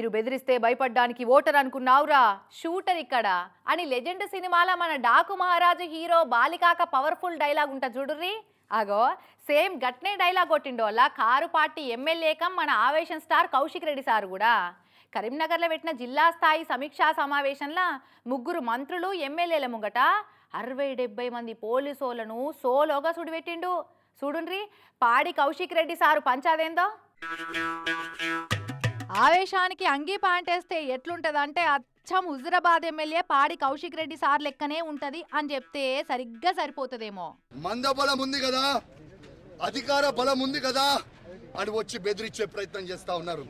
మీరు బెదిరిస్తే భయపడ్డానికి voter అనుకున్నావురా. Shooter ఇక్కడ. అని లెజెండ్ సినిమాలో మన డాకు మహారాజు హీరో బాలికాక పవర్ఫుల్ డైలాగ్ ఉంటా చూడుర్రి. అగో సేమ్ గట్నే డైలాగ్ కొట్టిండోలా కారు పార్టీ ఎమ్మెల్యేకం మన ఆవేశం స్టార్ కౌశిక్ రెడ్డి సార్ కూడా. కరీంనగర్లో పెట్టిన జిల్లా స్థాయి సమీక్షా సమావేశంలో ముగ్గురు మంత్రులు ఎమ్మెల్యేల ముంగట అరవై డెబ్బై మంది పోలీసోలను సోలోగా సుడిపెట్టిండు. చూడుండ్రి పాడి కౌశిక్ రెడ్డి సారు పంచాదేందో? ఆవేశానికి అంగీ పాంటేస్తే ఎట్లుంటదంటే అచ్చం హుజురాబాద్ ఎమ్మెల్యే పాడి కౌశిక్ రెడ్డి సార్ లెక్కనే ఉంటది అని చెప్తే సరిగ్గా సరిపోతుందేమో. మంద బలం ఉంది కదా? అధికార బలం ఉంది కదా? అని వచ్చి బెదిరించే ప్రయత్నం చేస్తా ఉన్నారు.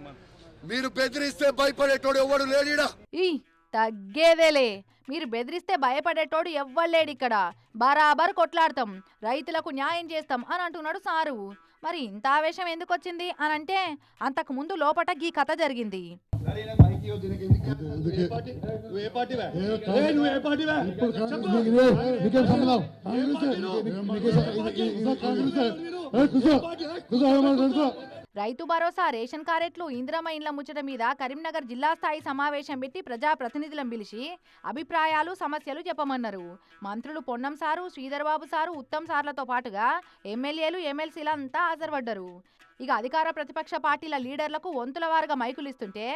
మీరు బెదిరిస్తే భయపడేటోడు ఎవడు లేడీడా? ఈ తగ్గేదేలే. మీరు బెదిరిస్తే భయపడేటోడు ఎవ్వలేడు ఇక్కడ. బరాబర్ కొట్లాడతాం. రైతులకు న్యాయం చేస్తాం అని అంటున్నాడు సారు. మరి ఇంత ఆవేశం ఎందుకు వచ్చింది అని అంటే అంతకు ముందు లోపట గీ కథ జరిగింది. ఇప్పుడు రైతు భరోసా రేషన్ కార్డులు ఇందిరమ్మ ఇండ్ల ముచ్చట మీద కరీంనగర్ జిల్లా స్థాయి సమావేశం పెట్టి ప్రజా ప్రతినిధులను పిలిచి అభిప్రాయాలు సమస్యలు చెప్పమన్నారు. మంత్రులు పొన్నం సారు శ్రీధర్బాబు సారు ఉత్తమ్ సార్లతో పాటుగా ఎమ్మెల్యేలు ఎమ్మెల్సీలంతా హాజరుపడ్డారు. ఇక అధికార ప్రతిపక్ష పార్టీల లీడర్లకు వంతుల వారుగా మైకులు ఇస్తుంటే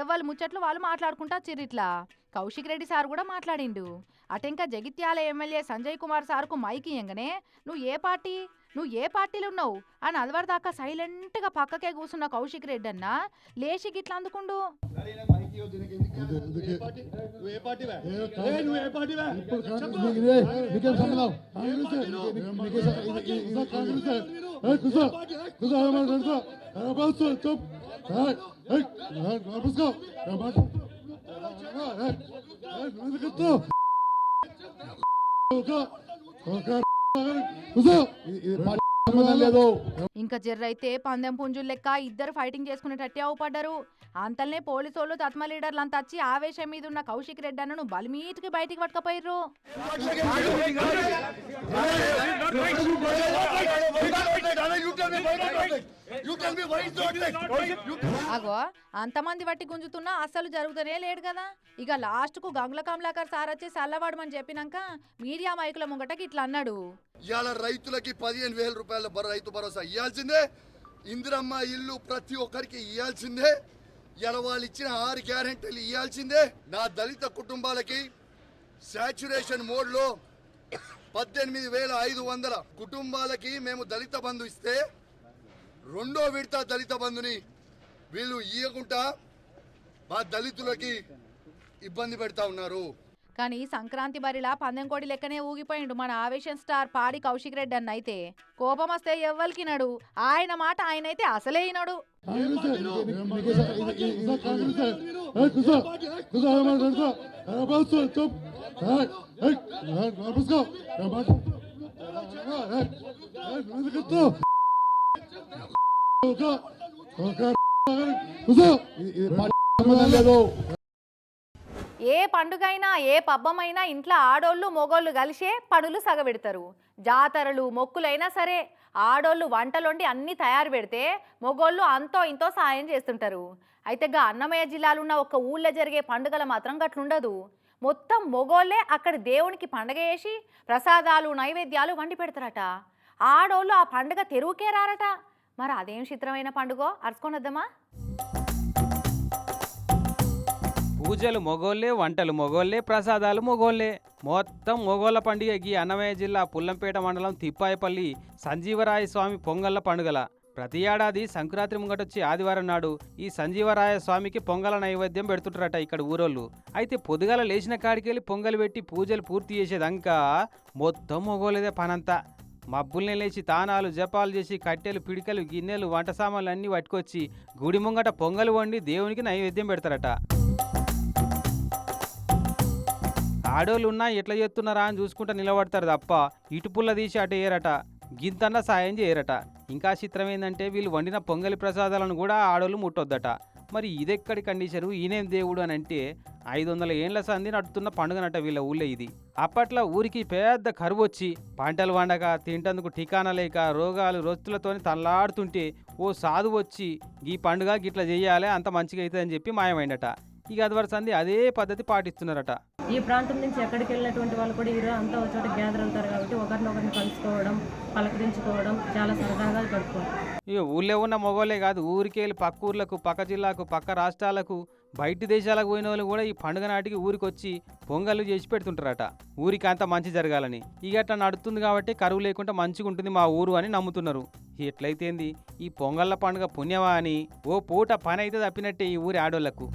ఎవ్వరు ముచ్చట్లు వాళ్ళు మాట్లాడుకుంటా చిరిట్లా కౌశిక్ రెడ్డి సార్ కూడా మాట్లాడిండు. అటెంక జగిత్యాల ఎమ్మెల్యే సంజయ్ కుమార్ సార్కు మైక్ ఇయ్యంగానే నువ్వు ఏ పార్టీ? నువ్వు ఏ పార్టీలో ఉన్నావు అని అదివరదాకా సైలెంట్గా పక్కకే కూర్చున్న కౌశిక్ రెడ్డి అన్న లేచి గిట్లా అందుకుండు ఒక ఇంకా జర్రైతే పందెం పుంజులు లెక్క ఇద్దరు ఫైటింగ్ చేసుకునేటట్టే అవపడ్డారు. అంతల్నే పోలీసోళ్ళు తత్మ లీడర్లంతా వచ్చి ఆవేశం మీద ఉన్న కౌశిక్ రెడ్డి అన్నను బలిమీటికి బయటికి పట్టుకపోయిర్రు. అగో అంతమంది బట్టి గుంజుతున్నా అస్సలు జరుగుతూనే లేడు కదా. ఇక లాస్ట్కు గంగుల కమలాకర్ సార్ వచ్చి చల్లవాడమని చెప్పినాక మీడియా మైకుల ముంగటకి ఇట్లా అన్నాడు ఇవాళ రైతులకి పదిహేను వేల రూపాయల బర- రైతు భరోసా ఇవ్వాల్సిందే ఇందిరమ్మ ఇల్లు ప్రతి ఒక్కరికి ఇవ్వాల్సిందే ఇలా వాళ్ళు ఇచ్చిన ఆరు గ్యారెంటీలు ఇవ్వాల్సిందే నా దళిత కుటుంబాలకి శాచురేషన్ మోడ్లో పద్దెనిమిది వేల ఐదు వందల కుటుంబాలకి మేము దళిత బంధు ఇస్తే రెండో విడత దళిత బంధుని వీళ్ళు ఇవ్వకుండా మా దళితులకి ఇబ్బంది పెడతా ఉన్నారు కానీ సంక్రాంతి బరిలా పందెం కోడి లెక్కనే ఊగిపోయిండు మన ఆవేశం స్టార్ పాడి కౌశిక్ రెడ్డి అన్న అయితే కోపం వస్తే ఎవ్వలికినడు ఆయన మాట ఆయన అయితే అసలే ఇనడు ఏ, ఏ, పండుగైనా ఏ పబ్బమైనా ఇంట్లో ఆడోళ్ళు మొగోళ్ళు కలిసే పనులు సగబెడతారు. జాతరలు మొక్కులైనా సరే ఆడోళ్ళు వంటలొండి అన్నీ తయారు పెడితే మొగోళ్ళు అంతో ఇంతో సాయం చేస్తుంటారు. అయితే గా అన్నమయ్య జిల్లాలో ఉన్న ఒక ఊళ్ళో జరిగే పండుగల మాత్రం గట్లుండదు. మొత్తం మొగోళ్ళే అక్కడ దేవునికి పండగ చేసి ప్రసాదాలు నైవేద్యాలు వండి పెడతారట. ఆడోళ్ళు ఆ పండుగ తెరువుకే రారట. మరి అదేం చిత్రమైన పండుగ? అరుచుకొనొద్దామా పూజలు మొగోళ్ళే వంటలు మొగోళ్ళే ప్రసాదాలు మొగోళ్ళే. మొత్తం మొగోళ్ళ పండుగ. ఈ అన్నమయ్య జిల్లా పుల్లంపేట మండలం తిప్పాయపల్లి సంజీవరాయ స్వామి పొంగళ్ళ పండుగల. ప్రతి ఏడాది సంక్రాంతి ముంగటొచ్చి ఆదివారం నాడు ఈ సంజీవరాయ స్వామికి పొంగల నైవేద్యం పెడుతుంటారట ఇక్కడ ఊరోళ్ళు. అయితే పొద్దుగల లేచిన కాడికెళ్ళి పొంగలు పెట్టి పూజలు పూర్తి చేసేదంకా మొత్తం మొగోలేదే పనంతా. మబ్బుల్ని లేచి తానాలు జపాలు చేసి కట్టెలు పిడికలు గిన్నెలు వంట సామాన్లు అన్నీ పట్టుకొచ్చి గుడి ముంగట పొంగలు వండి దేవునికి నైవేద్యం పెడతారట. ఆడోళ్ళు ఉన్నా ఎట్లా చేస్తున్నారా అని చూసుకుంటా నిలబడతారు తప్ప ఇటు పుల్ల తీసి అటు ఏరట గింతన్న సాయం చేయరట. ఇంకా చిత్రం ఏంటంటే వీళ్ళు వండిన పొంగలి ప్రసాదాలను కూడా ఆడోళ్ళు ముట్టొద్దట. మరి ఇదెక్కడి కండిషను? ఈయనేం దేవుడు అని అంటే ఐదు వందల ఏండ్ల సంధి నడుతున్న పండుగనట వీళ్ళ ఊళ్ళో ఇది. అప్పట్లో ఊరికి పెద్ద కరువు వచ్చి పంటలు వండక తింటందుకు ఠికానా లేక రోగాలు రొత్తులతో తల్లాడుతుంటే ఓ సాధు వచ్చి ఈ పండుగ గిట్ల చేయాలి అంత మంచిగా అవుతుందని చెప్పి మాయమైందట. ఇక అదివర సంధి అదే పద్ధతి పాటిస్తున్నారట. ఈ ప్రాంతం నుంచి ఎక్కడికి వెళ్ళినటువంటి వాళ్ళు కూడా ఈరోజు అంతా ఒక చోట గ్యాదర్ అవుతారు కాబట్టి ఒకరినొకరిని కలుసుకోవడం పలకరించుకోవడం చాలా సరదాగా గడుపుకుంటారు ఇక ఊళ్ళో ఉన్న మొగోళ్ళే కాదు ఊరికి వెళ్ళి పక్క ఊర్లకు పక్క జిల్లాకు పక్క రాష్ట్రాలకు బయటి దేశాలకు పోయిన వాళ్ళు కూడా ఈ పండుగ నాటికి ఊరికి వచ్చి పొంగళ్ళు చేసి పెడుతుంటారట. ఊరికి అంత మంచి జరగాలని. ఇక అట్లా నడుస్తుంది కాబట్టి కరువు లేకుండా మంచిగా ఉంటుంది మా ఊరు అని నమ్ముతున్నారు. ఎట్లయితేంది ఈ పొంగళ్ళ పండుగ పుణ్యమా అని ఓ పూట పని అయితే తప్పినట్టే ఈ ఊరి ఆడోళ్ళకు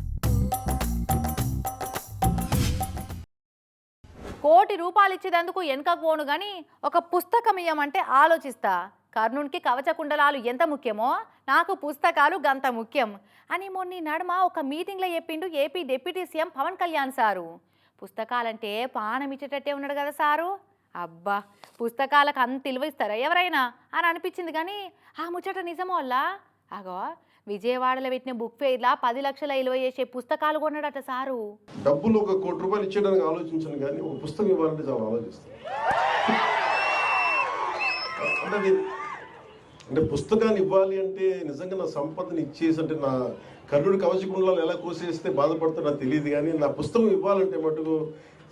కోటి రూపాయలు ఇచ్చేదందుకు వెనకపోను కానీ గాని ఒక పుస్తకం ఇయ్యమంటే ఆలోచిస్తా. కర్ణునికి కవచ కుండలాలు ఎంత ముఖ్యమో? నాకు పుస్తకాలు గంత ముఖ్యం. అని మొన్న నడుమ ఒక మీటింగ్లో చెప్పిండు AP deputy CM Pawan Kalyan sir. పుస్తకాలంటే పానం ఇచ్చేటట్టే ఉన్నాడు కదా సారు. అబ్బా పుస్తకాలకు అంత విలువ ఇస్తారా ఎవరైనా? అని అనిపించింది కానీ ఆ ముచ్చట నిజమో వల్ల అగో విజయవాడలో పెట్టిన బుక్ ఫెయిర్లా పది లక్షల విలువ చేసే పుస్తకాలు కొన్నాడట సారు. డబ్బులు ఒక కోటి రూపాయలు ఇచ్చేయడానికి ఆలోచించను కానీ ఒక పుస్తకం ఇవ్వాలంటే చాలా ఆలోచిస్తాను. అంటే అంటే పుస్తకాన్ని ఇవ్వాలి అంటే నిజంగా నా సంపదని ఇచ్చేసి అంటే నా కర్ణుడి కవచకుండలాలు ఎలా కోసేస్తే బాధపడతాడో నాకు తెలియదు కానీ నా పుస్తకం ఇవ్వాలంటే మటుకు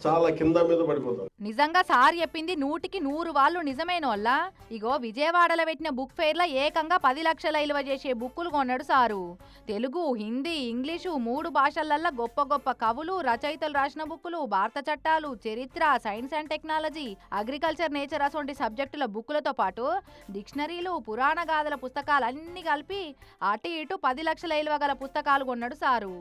చాలా కింద మీద పడిపోతారు. నిజంగా సార్ చెప్పింది నూటికి నూరు వాళ్ళు నిజమైన వల్ల ఇగో విజయవాడలో పెట్టిన బుక్ ఫెయిర్లో ఏకంగా పది లక్షల ఇలువ చేసే బుక్కులు కొన్నాడు సారు. తెలుగు హిందీ ఇంగ్లీషు మూడు భాషలల్లో గొప్ప గొప్ప కవులు రచయితలు రాసిన బుక్కులు భారత చట్టాలు చరిత్ర science and technology agriculture nature అటువంటి సబ్జెక్టుల బుక్కులతో పాటు డిక్షనరీలు పురాణ గాథల పుస్తకాలు అన్ని కలిపి అటు ఇటు పది లక్షల ఇలువ గల పుస్తకాలు కొన్నాడు సారు.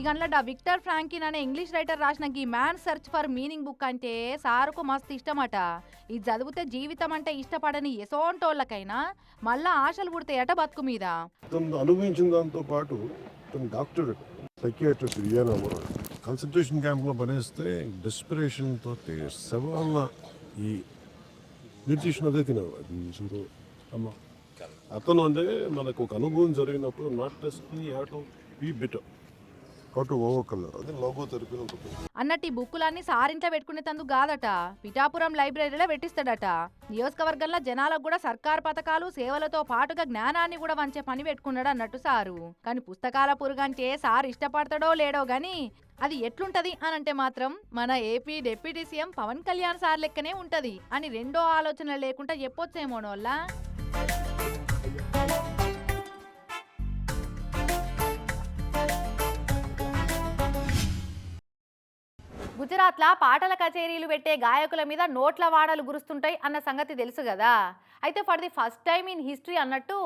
ఇక అందులో విక్టర్ ఫ్రాంకిన్ అనే ఇంగ్లీష్ రైటర్ రాసిన ఈ man search for meaning book అంటే సారుకు మస్తు ఇష్టమట. ఇది చదివితే జీవితం అంటే ఇష్టపడని ఎసోంటోళ్ళకైనా మళ్ళా ఆశలు పుడతాయట బతుకు మీద? అనుభవించిన దాంతో పాటు డాక్టర్ సైకియాట్రిస్ట్ రియానా కాన్సన్ట్రేషన్ క్యాంప్లో పనిస్తే డెస్పిరేషన్ తోటి శవాల ఈ న్యూట్రిషన్ అదే తినేవాడు. చూడు. అమ్మ. అతను అంటే మనకు ఒక అనుభవం జరిగినప్పుడు not test have be better అన్నట్టు ఈ బుక్కులన్నీ సారింట్లో పెట్టుకునేందుకు కాదట. పిఠాపురం లైబ్రరీలో పెట్టిస్తాడట. నియోజకవర్గంలో జనాలకు కూడా సర్కార్ పథకాలు సేవలతో పాటుగా జ్ఞానాన్ని కూడా వంచే పని పెట్టుకున్నాడు అన్నట్టు సారు. కానీ పుస్తకాల పురుగంటే సార్ ఇష్టపడతాడో లేడో గాని అది ఎట్లుంటది అని అంటే మాత్రం మన AP deputy CM Pawan Kalyan sir లెక్కనే ఉంటది అని రెండో ఆలోచన లేకుండా చెప్పొచ్చేమోనోళ్ళ గుజరాత్లో పాటల కచేరీలు పెట్టే గాయకుల మీద నోట్ల వాడలు గురుస్తుంటాయి అన్న సంగతి తెలుసు కదా. అయితే for the first time in history అన్నట్టు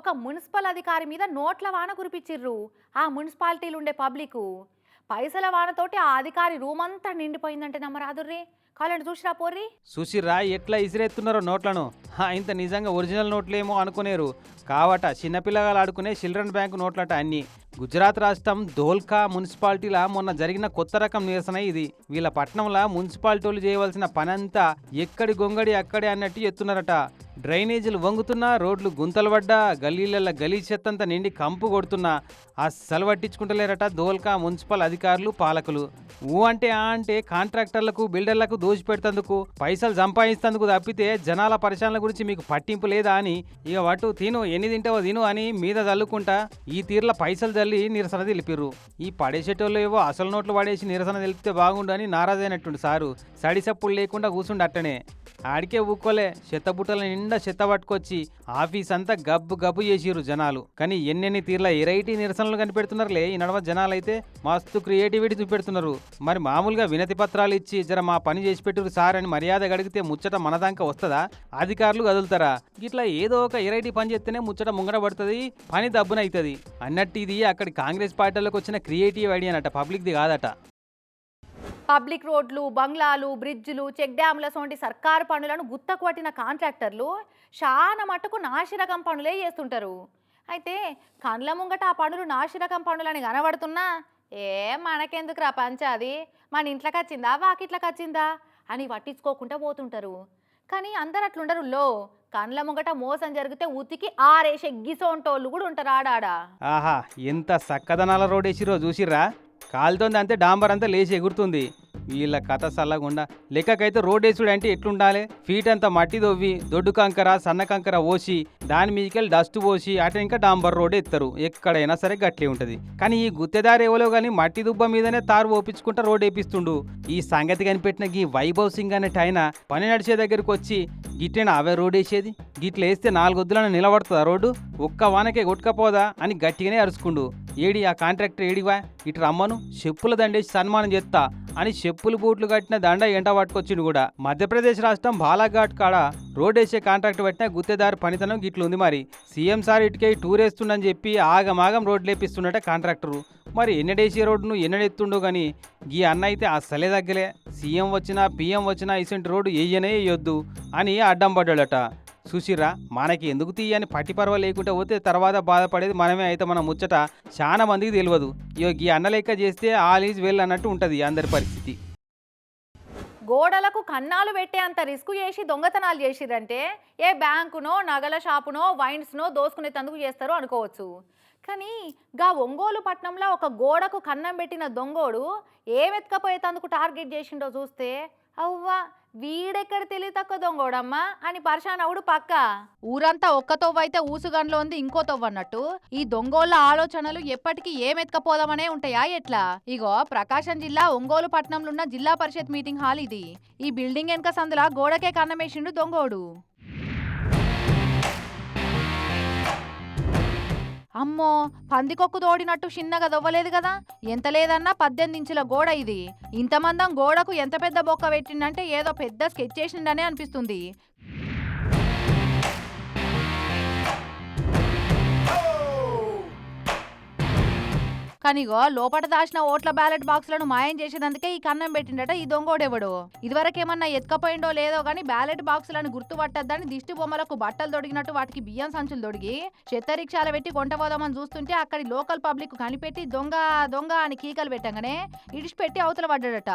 ఒక మున్సిపల్ అధికారి మీద నోట్ల వాన కురిపించిర్రు ఆ మున్సిపాలిటీలు ఉండే పబ్లిక్. పైసల వానతోటి ఆ అధికారి రూమ్ అంతా నిండిపోయిందంటే నమ్మరాదుర్రీ. కాలండి చూసిరా పోర్రి? చూసిరా ఎట్లా ఇసిరెత్తున్నారో నోట్లను. ఇంత నిజంగా ఒరిజినల్ నోట్లేమో అనుకునేరు. కావట చిన్నపిల్లగాలు ఆడుకునే చిల్డ్రన్ బ్యాంకు నోట్లట అన్ని. గుజరాత్ రాష్ట్రం ధోల్కా మున్సిపాలిటీలా మొన్న జరిగిన కొత్త రకం నిరసన ఇది. వీళ్ళ పట్టణంలో మున్సిపాలిటీలు చేయవలసిన పనంతా ఎక్కడి గొంగడి అక్కడే అన్నట్టు ఎత్తున్నారట. డ్రైనేజీలు వంగుతున్నా రోడ్లు గుంతలు పడ్డా గల్లీలలో గలీ చెత్తంతా నిండి కంపు కొడుతున్నా అస్సలు పట్టించుకుంటలేరట ధోల్కా మున్సిపల్ అధికారులు పాలకులు. ఊ అంటే ఆ అంటే కాంట్రాక్టర్లకు బిల్డర్లకు దోషి పెడుతందుకు పైసలు సంపాదిస్తందుకు తప్పితే జనాల పరిశ్రమల గురించి మీకు పట్టింపు లేదా అని. ఇక వాటు తిను ఎన్ని తింటావో తిను అని మీద చల్లుకుంటా ఈ తీర్ల పైసలు చల్లి నిరసన తెలిపిర్రు. ఈ పడేసేటోళ్ళు ఏవో అసలు నోట్లు పడేసి నిరసన తెలిపితే బాగుండు అని నారాజైనట్టుండు సారు. సడిసప్పుడు లేకుండా కూర్చుండు అట్టనే. ఆడికే ఊక్కోలే చెత్త బుట్టల నిండా చెత్త పట్టుకొచ్చి ఆఫీస్ అంతా గబ్బు గబ్బు చేసిరు జనాలు. కానీ ఎన్నెన్ని తీర్ల ఎరైటీ నిరసనలు కనిపెడుతున్నారులే ఈ నడవ జనాలైతే మస్తు క్రియేటివిటీ చూపెడుతున్నారు. మరి మామూలుగా వినతి పత్రాలు ఇచ్చి జర మా పని చేసి పెట్టురు సార్ అని మర్యాద గడిగితే ముచ్చట మనదాంక వస్తుందా? అధికారులు కదులుతారా? ఇట్లా ఏదో ఒక ఎరైటీ పని చేస్తేనే ముచ్చట ముంగడ పడుతుంది పని దబ్బునవుతుంది అన్నట్టు ఇది అక్కడి కాంగ్రెస్ పార్టీలకు వచ్చిన క్రియేటివ్ ఐడియా అనట పబ్లిక్ది కాదట. పబ్లిక్ రోడ్లు బంగ్లాలు బ్రిడ్జ్లు చెక్ డ్యాముల సోంటి సర్కారు పనులను గుత్తకు పట్టిన కాంట్రాక్టర్లు చాలా మట్టుకు నాసిరకం పనులే చేస్తుంటారు. అయితే కండ్ల ముంగట ఆ పనులు నాసిరకం పనులని కనబడుతున్నా ఏ మనకెందుకురా పంచాది మన ఇంట్లోకి వచ్చిందా వాకిట్లకి వచ్చిందా అని పట్టించుకోకుండా పోతుంటారు. కానీ అందరు అట్లుండరు లో. కండ్ల ముంగట మోసం జరిగితే ఉతికి ఆరేసే గిసోంటోళ్ళు కూడా ఉంటారు ఆడాడా. ఆహా ఎంత సక్కదనాల రోడ్ వేసిరో చూసిర్రా? కాలుతోంది అంతే డాంబర్ అంతా లేచి ఎగురుతుంది. వీళ్ళ కథ సల్లగుండా. లెక్కకైతే రోడ్ వేసుడు అంటే ఎట్లుండాలి? ఫీట్ అంతా మట్టి దొవ్వి దొడ్డు కంకర సన్న కంకర పోసి దాని మీదకెళ్ళి డస్ట్ పోసి అటు ఇంకా డాంబర్ రోడ్ ఎత్తారు. ఎక్కడైనా సరే గట్లే ఉంటుంది. కానీ ఈ గుత్తెదారి ఎవరో కానీ మట్టి దుబ్బ మీదనే తారు ఓపించుకుంటా రోడ్ వేపిస్తుండు. ఈ సంగతి కనిపెట్టిన ఈ వైభవ్ సింగ్ అనే ఆయన పని నడిచే దగ్గరికి వచ్చి గిట్లైనా అవే రోడ్ వేసేది? గిట్ల వేస్తే నాలుగొద్దులను నిలబడుతుందా రోడ్డు? ఒక్క వానకే కొట్టుకపోదా? అని గట్టిగానే అరుచుకుండు. ఏడి ఆ కాంట్రాక్టర్ ఏడివా? ఇటు రమ్మను. చెప్పుల దండేసి సన్మానం చేస్తా అని చెప్పులు బూట్లు కట్టిన దండ ఎంట పట్టుకొచ్చిండు కూడా. మధ్యప్రదేశ్ రాష్ట్రం బాలాఘాట్ కాడ రోడ్డేసే కాంట్రాక్ట్ పెట్టిన గుత్తేదారు పనితనం గిట్లుంది మరి. సీఎం సార్ ఇటుకై టూర్ వేస్తుండని చెప్పి ఆగమాగం రోడ్లు వేపిస్తుండట కాంట్రాక్టరు. మరి ఎన్నడేసే రోడ్డును ఎన్నడెత్తుండో కానీ ఈ అన్న అయితే అస్సలే తగ్గలే. సీఎం వచ్చినా పీఎం వచ్చినా ఇసంటి రోడ్డు వేయనే వేయొద్దు అని అడ్డం పడ్డాడట. చూసిరా మనకి ఎందుకు తీయని పట్టి పర్వ లేకుంటే పోతే తర్వాత బాధపడేది మనమే అయితే మన ముచ్చట చాలా మందికి తెలియదు ఇగో ఈ అన్న లెక్క చేస్తే ఆల్ ఈజ్ వెల్ అన్నట్టు ఉంటుంది అందరి పరిస్థితి. గోడలకు కన్నాలు పెట్టే అంత రిస్క్ చేసి దొంగతనాలు చేసిరంటే ఏ బ్యాంకునో నగల షాపునో వైన్స్నో దోసుకునే తందుకు చేస్తారో అనుకోవచ్చు. కానీ గా ఒంగోలు పట్నంలో ఒక గోడకు కన్నం పెట్టిన దొంగోడు ఏమెత్తుకపోయేతందుకు టార్గెట్ చేసిండో చూస్తే అవ్వా వీడెక్కడ తెలివి తక్కువ దొంగోడమ్మా? అని పర్షాన్ అవుడు పక్క. ఊరంతా ఒక్క తొవ్వైతే ఊసుగండ్లో ఉంది ఇంకో తొవ్వ అన్నట్టు. ఈ దొంగోళ్ళ ఆలోచనలు ఎప్పటికీ ఏమెత్కపోదామనే ఉంటాయా ఎట్లా? ఇగో ప్రకాశం జిల్లా ఒంగోలు పట్నంలో ఉన్న జిల్లా పరిషత్ మీటింగ్ హాల్ ఇది. ఈ బిల్డింగ్ వెనక సందుల గోడకే కన్నమేసిండు దొంగోడు. అమ్మో పందికొక్కు తోడినట్టు చిన్నగా దవ్వలేదు కదా. ఎంత లేదన్నా పద్దెనిమిది ఇంచుల గోడ ఇది. ఇంతమందం గోడకు ఎంత పెద్ద బొక్క పెట్టిండంటే ఏదో పెద్ద స్కెచ్ చేసిండనే అనిపిస్తుంది. కానిగో లోపట దాచిన ఓట్ల బ్యాలెట్ బాక్సులను మాయం చేసేదందుకే ఈ కన్నం పెట్టిండట ఈ దొంగోడెవడు. ఇదివరకేమన్నా ఎత్తుకపోయిండో లేదో గానీ బ్యాలెట్ బాక్సులను గుర్తుపట్టద్దని దిష్టి బొమ్మలకు బట్టలు దొడిగినట్టు వాటికి బియ్యం సంచులు దొడిగి చెత్త రిక్షాలు పెట్టి కొంటపోదామని చూస్తుంటే అక్కడి లోకల్ పబ్లిక్ కనిపెట్టి దొంగ దొంగ అని కీకలు పెట్టంగానే ఇడిచిపెట్టి అవతల పడ్డాడట.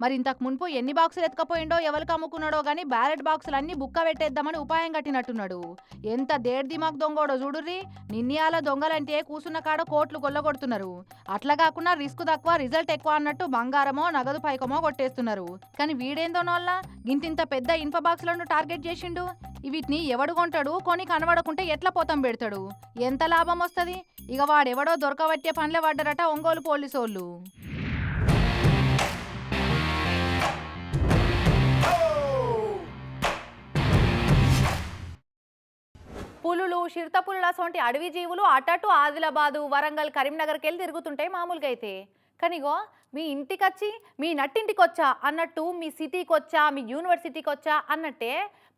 మరి ఇంతకు మున్పు ఎన్ని బాక్సులు ఎత్తుకపోయిండో ఎవరికి అమ్ముకున్నాడో గానీ బ్యాలెట్ బాక్సులు అన్ని బుక్క పెట్టేద్దామని ఉపాయం కట్టినట్టున్నాడు. ఎంత దేడ్ దిమాగ్ దొంగోడో చూడుర్రి? నిన్నయాల దొంగలంటే కూసున్న కాడ కోట్లు కొల్లగొడుతున్నారు. అట్లా కాకుండా రిస్క్ తక్కువ రిజల్ట్ ఎక్కువ అన్నట్టు బంగారమో నగదు పైకమో కొట్టేస్తున్నారు. కానీ వీడేందో నోళ్ళ? గింతింత పెద్ద ఇన్ఫ బాక్సులను టార్గెట్ చేసిండు? వీటిని ఎవడు కొంటాడు? కొని కనబడకుంటే ఎట్లా పోతం పెడతాడు? ఎంత లాభం వస్తుంది? ఇక వాడెవడో దొరకబట్టే పనులే పడ్డారట ఒంగోలు పోలీసోళ్ళు. పులులు చిరుతపులుల సొంటి అడవి జీవులు అటటు ఆదిలాబాదు వరంగల్ కరీంనగర్కి వెళ్ళి తిరుగుతుంటాయి మామూలుగా అయితే. కానిగో మీ ఇంటికి వచ్చి మీ నట్టింటికి వచ్చా అన్నట్టు మీ సిటీకి వచ్చా మీ యూనివర్సిటీకి వచ్చా అన్నట్టే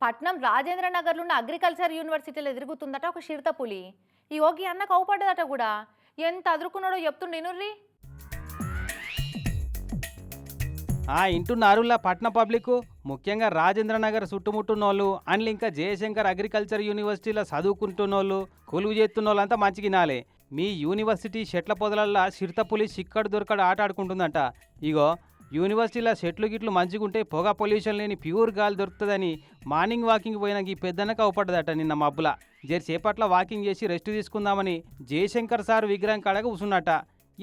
పట్నం రాజేంద్ర నగర్లో ఉన్న అగ్రికల్చర్ యూనివర్సిటీలో తిరుగుతుందట ఒక చిరుతపులి ఈ ఓగి అన్న కౌపడ్డదట కూడా. ఎంత అదురుకున్నాడో చెప్తుండేనుర్రి ఆ ఇంటున్నారులా పట్న పబ్లిక్ ముఖ్యంగా రాజేంద్రనగర్ చుట్టుముట్టున్నోళ్ళు అండ్ ఇంకా జయశంకర్ అగ్రికల్చర్ యూనివర్సిటీలో చదువుకుంటున్నోళ్ళు కొలువు చేస్తున్నోళ్ళంతా మంచిగినాలే మీ యూనివర్సిటీ చెట్ల పొదలల్లా చిరుతపులి చిక్కడు దొరకడు ఆట ఆడుకుంటుందంట. ఇగో యూనివర్సిటీలో చెట్లు గిట్లు మంచిగుంటే పొగ పొల్యూషన్ లేని ప్యూర్ గాలి దొరుకుతుందని మార్నింగ్ వాకింగ్ పోయిన ఈ పెద్దనక అవపడ్డదట నిన్న మబ్బుల. జరసేపట్ల వాకింగ్ చేసి రెస్ట్ తీసుకుందామని జయశంకర్ సార్ విగ్రహం కాడగా కూసున్నట.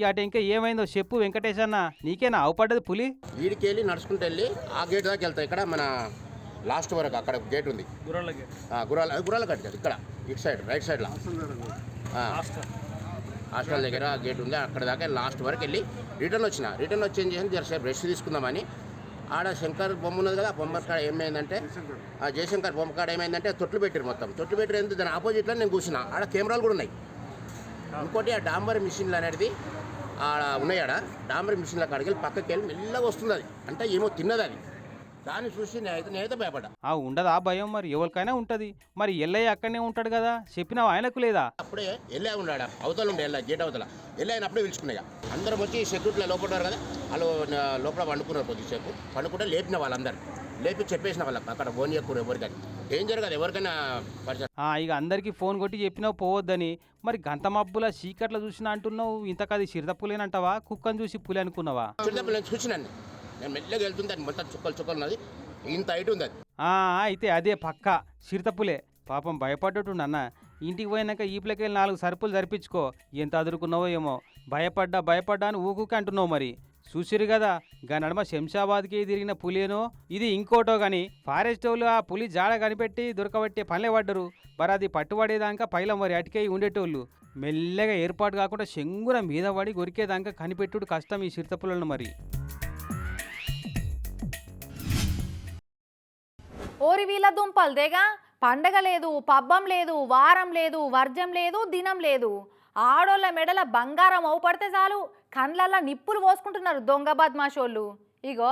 అట ఇంకా ఏమైందో చెప్పు వెంకటేష్ అన్న. నీకేనా? అవపడ్డది పులి? వీడికి వెళ్ళి నడుచుకుంటూ వెళ్ళి ఆ గేట్ దాకా వెళ్తాయి ఇక్కడ మన లాస్ట్ వరకు అక్కడ గేట్ ఉంది. ఆ, గుర్రాల అది గుర్రాల గట్టు కాదు ఇక్కడ ఇటు సైడ్ రైట్ సైడ్లో హాస్టల్ దగ్గర గేట్ ఉంది. అక్కడ దాకా లాస్ట్ వరకు వెళ్ళి రిటర్న్ వచ్చిన. రిటర్న్ వచ్చి ఏం చేసి జరసేపు రెస్ట్ తీసుకుందామని. ఆడ శంకర్ బొమ్మ ఉన్నది కదా ఆ బొమ్మ కాడ ఏమైందంటే ఆ జయశంకర్ బొమ్మ కాడ ఏమైందంటే తొట్లు పెట్టారు మొత్తం. తొట్లు పెట్టారు ఎందుకు? దాని ఆపోజిట్లో నేను కూర్చున్నా. ఆడ కెమెరాలు కూడా ఉన్నాయి. ఇంకోటి ఆ డాంబర్ మిషన్లు అనేది ఆడ ఉన్నాయి ఆడ డాంబర్ మిషన్ల కాడికి వెళ్ళి పక్కకి వెళ్ళి మెల్లగా వస్తుంది అది. అంటే ఏమో తిన్నది అది. దాన్ని చూసి నేనైతే నేనైతే భయపడ్డా. ఆ ఉండదా భయం మరి? ఎవరికైనా ఉంటది. మరి ఎల్లయ్య అక్కడనే ఉంటాడు కదా? చెప్పినావు ఆయనకు లేదా? అప్పుడే వెళ్ళే ఉన్నాడు? అవతల ఉండే వెళ్ళా గేట్ అవతల. వెళ్ళి అప్పుడే పిలుచుకున్నాయి అందరం వచ్చి సెక్యూరిటీలో లోపల ఉన్నారు కదా? వాళ్ళు లోపల పండుకున్నారు కొద్దిసేపు. పండుకుంటే లేపిన వాళ్ళందరూ. లేపి చెప్పేసిన వాళ్ళకి. అక్కడ ఫోన్ ఎక్కువ ఎవరికైనా డేంజర్ కదా ఎవరికైనా ఇక అందరికీ ఫోన్ కొట్టి చెప్పినావు పోవద్దని. మరి గంత మబ్బుల చీకట్ల చూసినా అంటున్నావు ఇంతకది చిరతపులేనంటావా కుక్కను చూసి పులి అనుకున్నావా? నేను చూసినాను. నేను మెల్లగా వెళ్తుంది అది మొత్తం చుక్కలు చుక్కలు ఉన్నది. ఇంత హైట్ ఉంది అది. అయితే అదే పక్క. చిరుతపులే పాపం భయపడ్డట్టు అన్న ఇంటికి పోయినాక ఈపులకెళ్ళి నాలుగు సరుపులు జరిపించుకో ఎంత అదురుకున్నావో ఏమో. భయపడ్డా భయపడ్డా అని ఊకుకి అంటున్నావు మరి. చూసిరు కదా గా నడమ శంషాబాద్కి తిరిగిన పులినో ఇది ఇంకోటో గాని ఫారెస్ట్ వాళ్ళు ఆ పులి జాడ కనిపెట్టి దొరకబట్టే పనులే పడ్డరు. మరి అది పట్టుబడేదాకా పైలం మరి అటుకే ఉండేటోళ్ళు. మెల్లగా ఏర్పాటు కాకుండా శంగుర మీద పడి కొరికేదాకా కనిపెట్టుడు కష్టం ఈ చిరుతపులను మరి. ఓరి వీళ్ళ దుంపలు దేగా పండగ లేదు పబ్బం లేదు వారం లేదు వర్జం లేదు దినం లేదు. ఆడోళ్ళ మెడల బంగారం అవుపడితే చాలు. కండ్లల్లా నిప్పులు పోసుకుంటున్నారు దొంగ బద్మాషోళ్ళు. ఇగో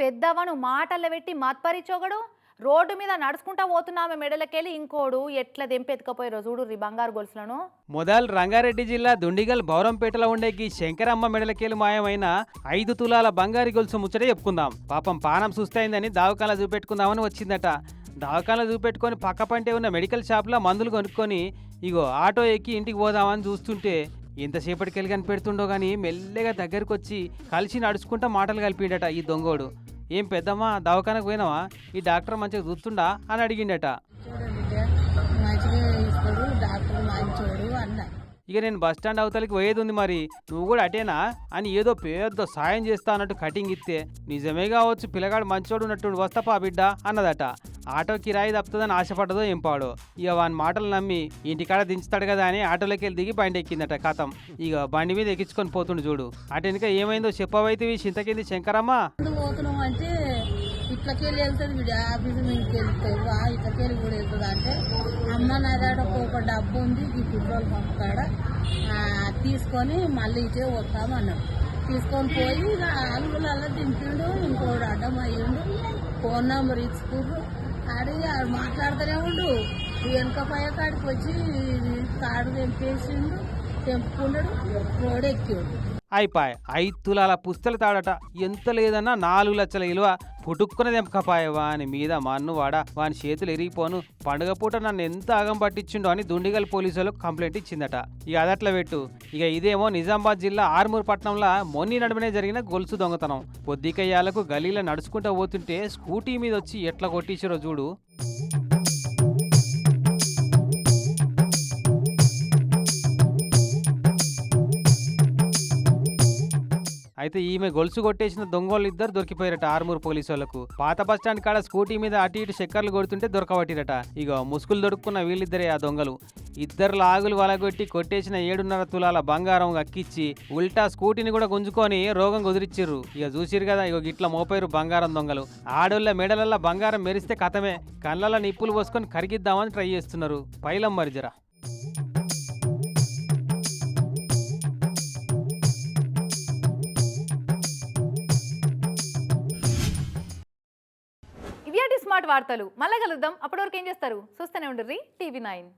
పెద్దవను మాటల్లో పెట్టి మత్పరిచోగడు. రోడ్డు మీద నడుచుకుంటా పోతున్నామె మెడలకెళ్ళి ఇంకోడు ఎట్లా దెంపెత్తుకపోయారో చూడు రీ బంగారు గొలుసులను. మొదల్ రంగారెడ్డి జిల్లా దుండిగల్ బౌరంపేటలో ఉండే ఈ శంకరమ్మ మెడలకేలు మాయమైన ఐదు తులాల బంగారు గొలుసు ముచ్చట చెప్పుకుందాం. పాపం పానం సుస్తైందని దావకాల చూపెట్టుకుందామని వచ్చిందట. దావకాల చూపెట్టుకొని పక్క పంటే ఉన్న మెడికల్ షాప్లో మందులు కొనుక్కొని ఇగో ఆటో ఎక్కి ఇంటికి పోదామని చూస్తుంటే ఎంతసేపటికి కనిపెడుతుండో కానీ మెల్లగా దగ్గరికి వచ్చి కలిసి నడుచుకుంటా మాటలు కలిపిండట ఈ దొంగోడు. ఏం పెద్దమ్మా దవాఖానకు పోయినావా? ఈ డాక్టర్ మంచిగా చూస్తుండా అని అడిగిండట మంచిగా ఇస్తాడు డాక్టర్ మంచోడు అన్న ఇక నేను బస్ స్టాండ్ అవతలకి పోయేది ఉంది మరి. నువ్వు కూడా అటేనా? అని ఏదో పెద్ద సాయం చేస్తా అన్నట్టు కటింగ్ ఇస్తే నిజమే కావచ్చు పిల్లగాడు మంచోడు ఉన్నట్టు వస్తపా బిడ్డ అన్నదట. ఆటో కిరాయి తప్పుతుందని ఆశపడ్డదో ఏం పాడో ఇక వాని మాటలు నమ్మి ఇంటికాడ దించుతాడు కదా అని ఆటోలోకి వెళ్ళి దిగి బండి ఎక్కిందట కథం. ఇక బండి మీద ఎక్కించుకొని పోతుండు చూడు. అటు వెనుక ఏమైందో చెప్పవైతే చింతకింది శంకరమ్మ. పోతున్నాం అంటే ఇట్లకెళ్ళి వెళ్తుంది వీడు ఆఫీస్ మీదకి వెళ్తావు ఇట్లకెళ్ళి కూడా వెళ్తుంది అంటే అమ్మ నా దాడ ఒక డబ్బు ఉంది ఈ పిల్లలు పంపుతాడ? తీసుకొని మళ్ళీ ఇటే వస్తామన్నాడు తీసుకొని పోయి ఇక అలా దింపిండు ఇంకోడు అడ్డం అయ్యిండు ఫోన్ నెంబర్ ఇచ్చుకుర్రు అడిగి ఆడు మాట్లాడుతూనే ఉండు. వెనుక పై కాడికి వచ్చి కాడు తెంపేసిండు తెంపుకున్నాడు రోడ్ ఎక్కిండు. అయిపాయ్. ఐదు తులాల పుస్తలు తాడట. ఎంత లేదన్నా నాలుగు లక్షల విలువ పుట్టుక్కున దెంపకపాయవా వాని మీద మన్ను వాడ వాని చేతులు ఎరిగిపోను. పండుగ పూట నన్ను ఎంత ఆగం పట్టించిండో అని దుండిగల్ పోలీసులకు కంప్లైంట్ ఇచ్చిందట. ఇక అదట్ల పెట్టు. ఇక ఇదేమో నిజామాబాద్ జిల్లా ఆర్మూర్ పట్టణంలో మొన్ని నడుమనే జరిగిన గొలుసు దొంగతనం. పొద్దికయ్యాలకు గలీలో నడుచుకుంటూ పోతుంటే స్కూటీ మీద వచ్చి ఎట్లా కొట్టించారో చూడు. అయితే ఈమె గొలుసు కొట్టేసిన దొంగోళ్ళు ఇద్దరు దొరికిపోయారట. ఆర్మూర్ పోలీసు వాళ్ళకు పాత బస్ స్టాండ్ కాడ స్కూటీ మీద అటు ఇటు చక్కర్లు కొడుతుంటే దొరకబట్టిరట. ఇక ముసుగులు దొరుకున్న వీళ్ళిద్దరే ఆ దొంగలు. ఇద్దరు లాగులు వలగొట్టి కొట్టేసిన ఏడున్నర తులాల బంగారం అక్కిచ్చి ఉల్టా స్కూటీని కూడా గుంజుకొని రోగం కుదిరిచ్చిర్రు. ఇక చూసిరు కదా ఇక గిట్ల మోపేరు బంగారం దొంగలు. ఆడోళ్ళ మెడలల్లా బంగారం మెరిస్తే కథమే. కళ్ళల్లో నిప్పులు పోసుకొని కరిగిద్దామని ట్రై చేస్తున్నారు. పైలం మరి జరా ఈనాటి వార్తలు. మళ్ళీ కలుద్దాం. అప్పటివరకు ఏం చేస్తారు? చూస్తూనే ఉండరు టీవీ నైన్.